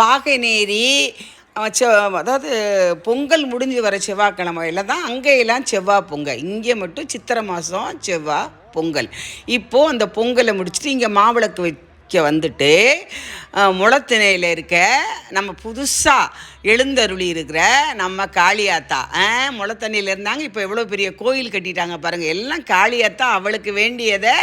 பாகநேரி அதாவது பொங்கல் முடிஞ்சு வர செவ்வாய்க்கிழமையில தான் அங்கேயெல்லாம் செவ்வாய் பொங்கல். இங்கே மட்டும் சித்திரை மாதம் செவ்வாய் பொங்கல். இப்போது அந்த பொங்கலை முடிச்சுட்டு இங்கே மாவிளக்கு இங்கே வந்துட்டு முளத்திணையில் இருக்க நம்ம புதுசாக எழுந்தருளி இருக்கிற நம்ம காளியாத்தா முளத்தண்ணியில் இருந்தாங்க இப்போ எவ்வளோ பெரிய கோயில் கட்டிட்டாங்க பாருங்கள் எல்லாம் காளியாத்தா அவளுக்கு வேண்டியதை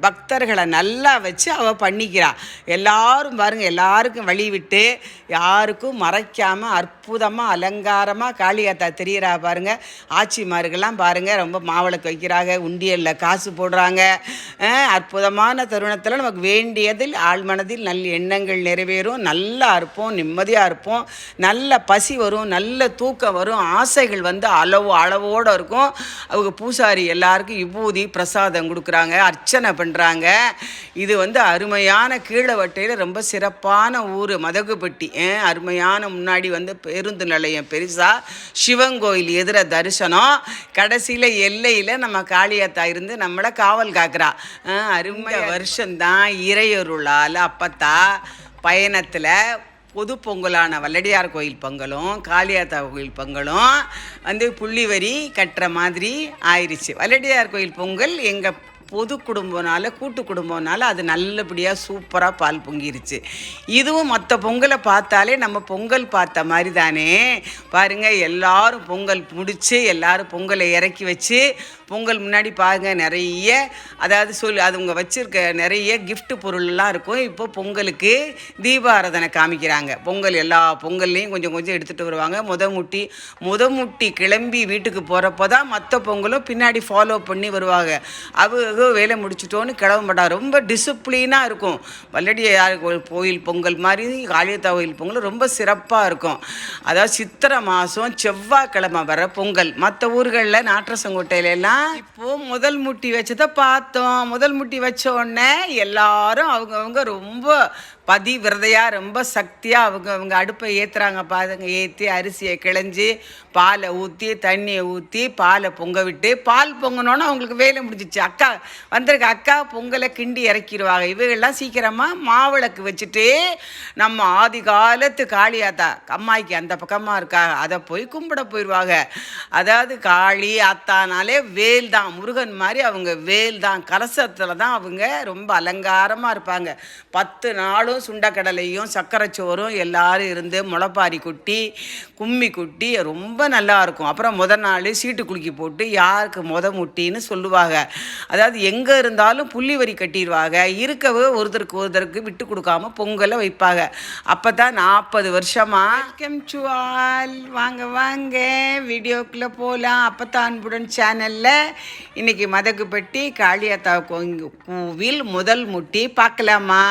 பக்தர்களை நல்லா வச்சு அவள் பண்ணிக்கிறாள் எல்லாரும் பாருங்கள் எல்லாருக்கும் வழி விட்டு யாருக்கும் மறைக்காமல் அற்புதமாக அலங்காரமாக காளியாத்தா தெரிகிறா பாருங்கள் ஆட்சிமார்கள்லாம் பாருங்கள் ரொம்ப மாவிளக்கு வைக்கிறாங்க உண்டியலில் காசு போடுறாங்க. அற்புதமான தருணத்தில் நமக்கு வேண்டியதில் ஆழ்மனதில் நல் எண்ணங்கள் நிறைவேறும் நல்லா இருப்போம் நிம்மதியாக இருப்போம் நல்ல பசி வரும் நல்ல தூக்கம் வரும் ஆசைகள் வந்து அளவு அளவோடு இருக்கும். அவங்க பூசாரி எல்லாருக்கும் விபூதி பிரசாதம் கொடுக்குறாங்க அர்ச்சனை பண்ணுறாங்க இது வந்து அருமையான கீழவட்டையில் ரொம்ப சிறப்பான ஊர் மதகுப்பட்டி. அருமையான முன்னாடி வந்து பேருந்து நிலையம் பெருசாக சிவன் கோயில் எதிர தரிசனம். கடைசியில் எல்லையில் நம்ம காளியாத்தா இருந்து நம்மளை காவல் காக்கிறா. அஹ், அருமை வருஷம்தான் இறையொருளால் அப்பத்தா பயணத்தில் பொது பொங்கலான வல்லடியார் கோயில் பொங்கலும் காளியாத்தா கோயில் பொங்கலும் வந்து புள்ளிவரி கட்டுற மாதிரி ஆயிடுச்சு வல்லடியார் கோயில் பொங்கல் எங்கள் பொது குடும்பம்னால கூட்டு குடும்பம்னால அது நல்லபடியாக சூப்பராக பால் பொங்கிருச்சு. இதுவும் மற்ற பொங்கலை பார்த்தாலே நம்ம பொங்கல் பார்த்த மாதிரி தானே. பாருங்கள் எல்லாரும் பொங்கல் முடித்து எல்லாரும் பொங்கலை இறக்கி வச்சு பொங்கல் முன்னாடி பாருங்க நிறைய அதாவது சொல் அது அவங்க வச்சுருக்க நிறைய கிஃப்ட்டு பொருள்லாம் இருக்கும். இப்போ பொங்கலுக்கு தீபாராதனை காமிக்கிறாங்க. பொங்கல் எல்லா பொங்கல்லையும் கொஞ்சம் கொஞ்சம் எடுத்துகிட்டு வருவாங்க. முத முட்டி முத முட்டி கிளம்பி வீட்டுக்கு போகிறப்போ தான் மற்ற பொங்கலும் பின்னாடி ஃபாலோ பண்ணி வருவாங்க. அவங்க வேலை முடிச்சிட்டோன்னு கிளம்ப ரொம்ப டிசிப்ளினாக இருக்கும். வல்லடியார் கோயில் கோயில் பொங்கல் மாதிரி காளியத்தா கோயில் பொங்கல் ரொம்ப சிறப்பாக இருக்கும். அதாவது சித்திரை மாதம் செவ்வாய்க்கிழமை வர பொங்கல். மற்ற ஊர்களில் நாற்றசங்கோட்டையில எல்லாம் இப்போ முதல் முட்டி வச்சதை பார்த்தோம். முதல் முட்டி வச்ச உடனே எல்லாரும் அவங்கவுங்க ரொம்ப பதி விரதையாக ரொம்ப சக்தியாக அவங்க அவங்க அடுப்பை ஏற்றுறாங்க பாருங்க. ஏற்றி அரிசியை கிளஞ்சி பாலை ஊற்றி தண்ணியை ஊற்றி பாலை பொங்க விட்டு பால் பொங்கினோன்னே அவங்களுக்கு வேலை முடிஞ்சிச்சு. அக்கா வந்திருக்க. அக்கா பொங்கலை கிண்டி இறக்கிடுவாங்க. இவைகள்லாம் சீக்கிரமாக மாவிளக்கு வச்சுட்டு நம்ம ஆதி காலத்து காளியாத்தா அம்மாய்க்கு அந்த பக்கமாக இருக்கா அதை போய் கும்பிட போயிடுவாங்க. அதாவது காளி அத்தானாலே வேல் தான் முருகன் மாதிரி அவங்க வேல் தான். கலசத்தில் தான் அவங்க ரொம்ப அலங்காரமாக இருப்பாங்க. பத்து நாளும் சுண்டக்கடலையும் சக்கரை சோறும் எல்லாரும் இருந்து முளைப்பாரி குட்டி கும்மி குட்டி ரொம்ப நல்லா இருக்கும். அப்புறம் முத நாள் சீட்டு குலுக்கி போட்டு யாருக்கு முத முட்டின்னு சொல்லுவாங்க. அதாவது எங்கே இருந்தாலும் புள்ளி வரி கட்டிடுவாங்க. இருக்கவே ஒருத்தருக்கு ஒருத்தருக்கு விட்டு கொடுக்காம பொங்கலை வைப்பாங்க. அப்போ தான் நாற்பது வருஷமாக வெல்கம் டு ஆல். வாங்க வாங்க. வீடியோக்குள்ளே போகலாம் அப்பத்தான் அன்புடன் சேனலில் இன்னைக்கு மதகுப்பட்டி காளியாத்தா கோவில் முதல் முட்டி பார்க்கலாமா?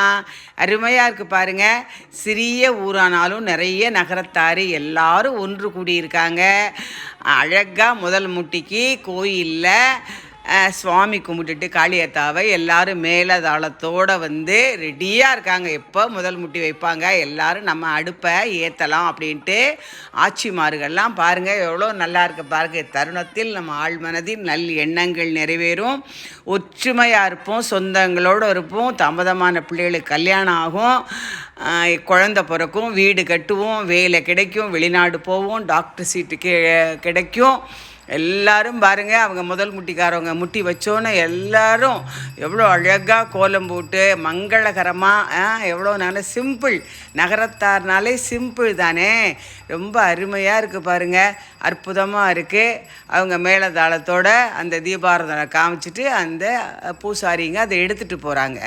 அருமையாக இருக்குது பாருங்க. சிறிய ஊரானாலும் நிறைய நகரத்தார் எல்லாரும் ஒன்று கூடியிருக்காங்க. அழகாக முதல் முட்டிக்கு கோயிலில் சுவாமி கும்பிட்டுட்டு காளியத்தாவை எல்லோரும் மேலதாளத்தோடு வந்து ரெடியாக இருக்காங்க. எப்போ முதல் முட்டி வைப்பாங்க? எல்லோரும் நம்ம அடுப்பை ஏற்றலாம் அப்படின்ட்டு ஆட்சிமார்கள்லாம் பாருங்கள் எவ்வளோ நல்லா இருக்கு பாருங்க. தருணத்தில் நம்ம ஆழ்மனதில் நல் எண்ணங்கள் நிறைவேறும். ஒற்றுமையாக இருப்போம் சொந்தங்களோடு இருப்போம். தாமதமான பிள்ளைகளுக்கு கல்யாணம் ஆகும். குழந்த பிறக்கும் வீடு கட்டுவோம் வேலை கிடைக்கும் வெளிநாடு போவோம் டாக்டர் சீட்டு கிடைக்கும். எல்லாரும் பாருங்க அவங்க முதல் முட்டிக்காரவங்க. முட்டி வச்சோன்னு எல்லாரும் எவ்வளோ அழகாக கோலம் போட்டு மங்களகரமாக எவ்வளோ நல்ல சிம்பிள். நகரத்தார்னாலே சிம்பிள் தானே. ரொம்ப அருமையாக இருக்குது பாருங்கள் அற்புதமாக இருக்குது அவங்க மேலதாளத்தோட அந்த தீபாராதனை காமிச்சிட்டு அந்த பூசாரிங்க அதை எடுத்துகிட்டு போகிறாங்க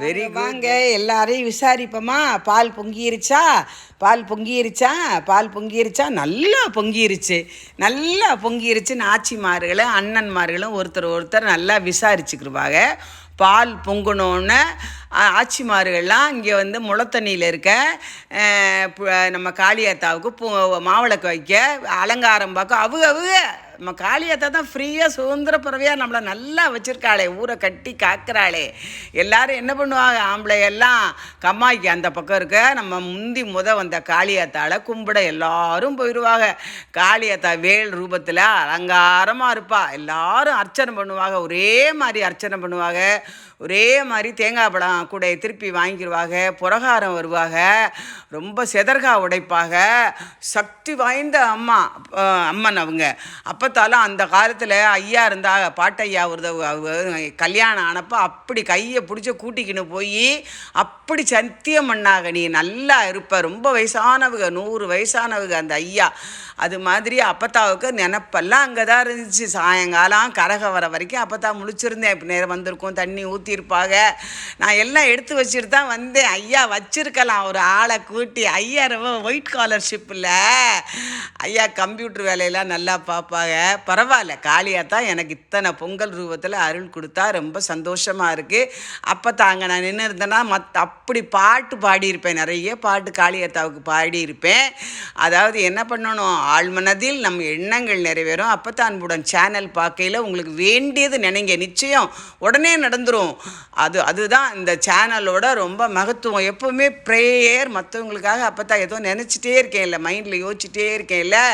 வெரி வாங்க எல்லாரையும் விசாரிப்போமா? பால் பொங்கிருச்சா? பால் பொங்கிருச்சா? பால் பொங்கிருச்சா? நல்லா பொங்கிருச்சு. நல்லா பொங்கிருச்சுன்னு ஆச்சிமார்களும் அண்ணன்மார்களும் ஒருத்தர் ஒருத்தர் நல்லா விசாரிச்சுக்கிருவாங்க. பால் பொங்கணுன்னு ஆட்சிமார்கள்லாம் ஆச்சிமார்கள்லாம் இங்கே வந்து முளத்தண்ணியில் இருக்க நம்ம காளியாத்தாவுக்கு பூ மாவிளக்கு வைக்க அலங்காரம் பார்க்க அவங்க அவங்க நம்ம காளியாத்தா தான் ஃப்ரீயாக சுதந்திர பறவையாக நம்மளை நல்லா வச்சுருக்காளே ஊரை கட்டி காக்கிறாளே. எல்லாரும் என்ன பண்ணுவாங்க? ஆம்பளை எல்லாம் கம்மாய்க்கு அந்த பக்கம் இருக்க நம்ம முந்தி முத வந்த காளியத்தால் கும்பிட எல்லாரும் போயிடுவாங்க. காளியாத்தா வேல் ரூபத்தில் அலங்காரமாக இருப்பா. எல்லாரும் அர்ச்சனை பண்ணுவாங்க. ஒரே மாதிரி அர்ச்சனை பண்ணுவாங்க. ஒரே மாதிரி தேங்காய் பழம் கூட திருப்பி வாங்கிடுவாங்க. புரகாரம் வருவாங்க. ரொம்ப செதர்கா உடைப்பாக சக்தி வாய்ந்த அம்மா அம்மன் அவங்க. அப்போ அப்பத்தாலும் அந்த காலத்தில் ஐயா இருந்தா பாட்டையா ஒரு கல்யாணம் ஆனப்போ அப்படி கையை பிடிச்சி கூட்டிக்கின்னு போய் அப்படி சத்தியம் பண்ணாங்க நீ நல்லா இருப்ப. ரொம்ப வயசானவங்க நூறு வயசானவங்க அந்த ஐயா. அது மாதிரி அப்பத்தாவுக்கு நினப்பெல்லாம் அங்கே தான் இருந்துச்சு. சாயங்காலம் கரக வர வரைக்கும் அப்பத்தா முழிச்சிருந்தேன். இப்போ நேரம் வந்திருக்கும் தண்ணி ஊற்றிருப்பாங்க நான் எல்லாம் எடுத்து வச்சுட்டு தான் வந்தேன். ஐயா வச்சுருக்கலாம். ஒரு ஆளை கூட்டி. ஐயா ரொம்ப ஒயிட் காலர்ஷிப்பில் ஐயா கம்ப்யூட்டர் வேலையெல்லாம் நல்லா பார்ப்பாங்க. பரவாயில்ல. காளியாக தான் எனக்கு இத்தனை பொங்கல் ரூபத்தில் அருள் கொடுத்தா ரொம்ப சந்தோஷமாக இருக்குது அப்போ தாங்க நான் நின்று இருந்தேன்னா மத் அப்படி பாட்டு பாடியிருப்பேன். நிறைய பாட்டு காளியத்தாவுக்கு பாடியிருப்பேன். அதாவது என்ன பண்ணணும்? ஆழ்மனதில் நம்ம எண்ணங்கள் நிறைவேறும். அப்போ அன்புடன் சேனல் பார்க்கையில் உங்களுக்கு வேண்டியது நினைங்க. நிச்சயம் உடனே நடந்துடும் அது அதுதான் இந்த சேனலோட ரொம்ப மகத்துவம். எப்போவுமே ப்ரேயர் மற்றவங்களுக்காக அப்போ தான் ஏதோ நினச்சிட்டே இல்லை மைண்டில் யோசிச்சுட்டே இல்லை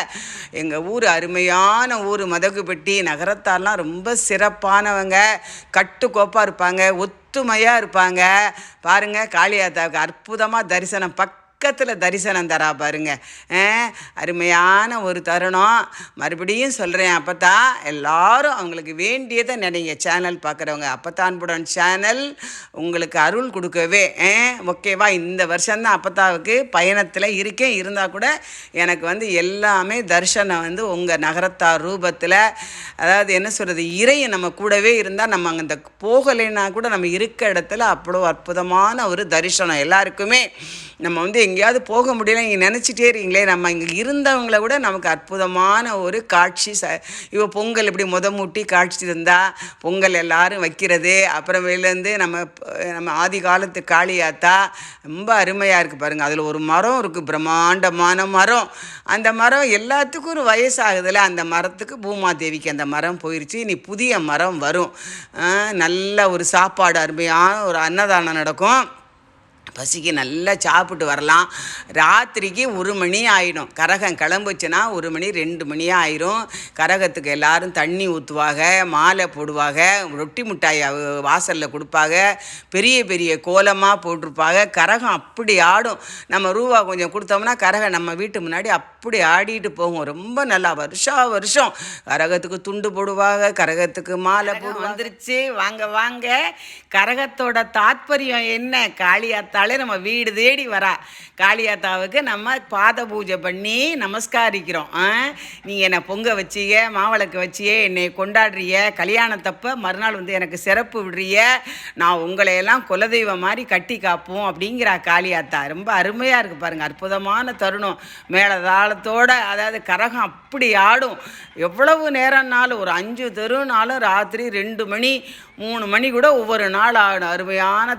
எங்கள் ஊர் அருமையான ஊர் மதகுபட்டி நகரத்தாரெலாம் ரொம்ப சிறப்பானவங்க. கட்டுக்கோப்பாக இருப்பாங்க ஒத்துமையாக இருப்பாங்க. பாருங்கள் காளியாத்தாவுக்கு அற்புதமாக தரிசனம். பக் பக்கத்தில் தரிசனம் தரா பாருங்க. அருமையான ஒரு தருணம். மறுபடியும் சொல்கிறேன் அப்போத்தான் எல்லாரும் அவங்களுக்கு வேண்டியதை நினைங்க. சேனல் பார்க்குறவங்க அப்பத்தான்புடன் சேனல் உங்களுக்கு அருள் கொடுக்கவே ஓகேவா? இந்த வருஷம்தான் அப்பத்தாவுக்கு பயணத்தில் இருக்கேன். இருந்தால் கூட எனக்கு வந்து எல்லாமே தரிசனம் வந்து உங்கள் நகரத்தார் ரூபத்தில். அதாவது என்ன சொல்கிறது இறையை நம்ம கூடவே இருந்தால் நம்ம அந்த போகலைன்னா கூட நம்ம இருக்க இடத்துல அவ்வளோ அற்புதமான ஒரு தரிசனம். எல்லாருக்குமே நம்ம வந்து எங்கேயாவது போக முடியல இங்கே நினச்சிட்டே இருக்கீங்களே நம்ம இங்கே இருந்தவங்கள விட நமக்கு அற்புதமான ஒரு காட்சி ச இப்போ பொங்கல் இப்படி முத மூட்டி காட்சி தந்தால் பொங்கல் எல்லாரும் வைக்கிறது அப்புறம் வெளிலேருந்து நம்ம நம்ம ஆதி காலத்து காளியாத்தா ரொம்ப அருமையாக இருக்குது பாருங்கள் அதில் ஒரு மரம் இருக்குது பிரம்மாண்டமான மரம். அந்த மரம் எல்லாத்துக்கும் ஒரு வயசாகுதுல அந்த மரத்துக்கு பூமாதேவிக்கு அந்த மரம் போயிடுச்சு இனி புதிய மரம் வரும். நல்ல ஒரு சாப்பாடு அருமையான ஒரு அன்னதானம் நடக்கும். பசிக்கு நல்லா சாப்பிட்டு வரலாம். ராத்திரிக்கு ஒரு மணி ஆயிடும். கரகம் கிளம்புச்சுன்னா ஒரு மணி ரெண்டு மணி ஆயிரும். கரகத்துக்கு எல்லாரும் தண்ணி ஊற்றுவாங்க மாலை போடுவாங்க ரொட்டி மிட்டாய் வாசலில் கொடுப்பாங்க பெரிய பெரிய கோலமாக போட்டிருப்பாங்க. கரகம் அப்படி ஆடும். நம்ம ரூபா கொஞ்சம் கொடுத்தோம்னா கரகம் நம்ம வீட்டு முன்னாடி அப்படி ஆடிட்டு போகும். ரொம்ப நல்லா வருஷா வருஷம். கரகத்துக்கு துண்டு போடுவாங்க கரகத்துக்கு மாலை போடுவாங்க. வந்துருச்சு. வாங்க வாங்க. கரகத்தோட தாத்பரியம் என்ன? காளியாத்தாலே நம்ம வீடு தேடி வரா. காளியாத்தாவுக்கு நம்ம பாத பூஜை பண்ணி நமஸ்காரிக்கிறோம். ஆ? நீ என்னை பொங்க வச்சிய மாவிளக்கு வச்சியே என்னை கொண்டாடுறிய கல்யாணத்தப்ப மறுநாள் வந்து எனக்கு சிறப்பு விடுறிய நான் உங்களையெல்லாம் குலதெய்வம் மாதிரி கட்டி காப்போம் அப்படிங்கிறா காளியாத்தா. ரொம்ப அருமையாக இருக்குது பாருங்கள் அற்புதமான தருணம். தாளத்தோடு அதாவது கரகம் அப்படி ஆடும். எவ்வளவு நேரம்னாலும் ஒரு அஞ்சு தெருனாலும் ராத்திரி ரெண்டு மணி மூணு மணி கூட ஒவ்வொரு நாள் ஆடும். அருமையான